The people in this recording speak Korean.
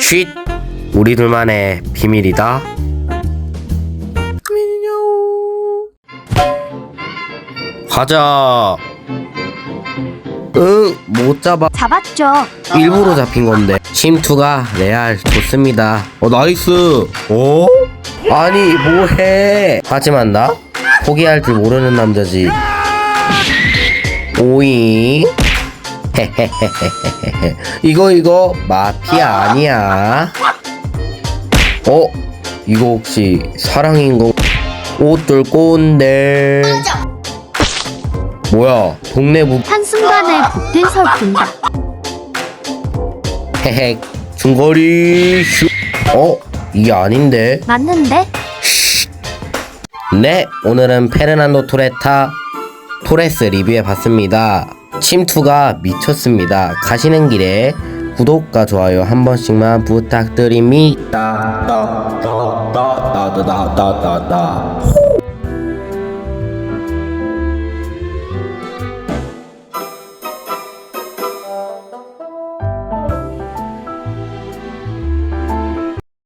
쉿! 우리 둘만의 비밀이다. 가자. 응, 못 잡아. 잡았죠. 일부러 잡힌 건데. 침투가 레알 좋습니다. 어, 나이스. 어? 아니, 뭐해. 하지만 나? 포기할 줄 모르는 남자지. 오잉. 헤헤헤헤헤헤. 이거, 이거, 마피아 아니야. 어? 이거 혹시 사랑인 거? 옷 뚫고 온대. 뭐야, 동네 부, 한순간에 복된설 본다. 헤헤 중거리 슛. 어? 이게 아닌데? 맞는데? 네, 오늘은 페르난도 토레타 토레스 리뷰해 봤습니다. 침투가 미쳤습니다. 가시는 길에 구독과 좋아요 한 번씩만 부탁드립니다.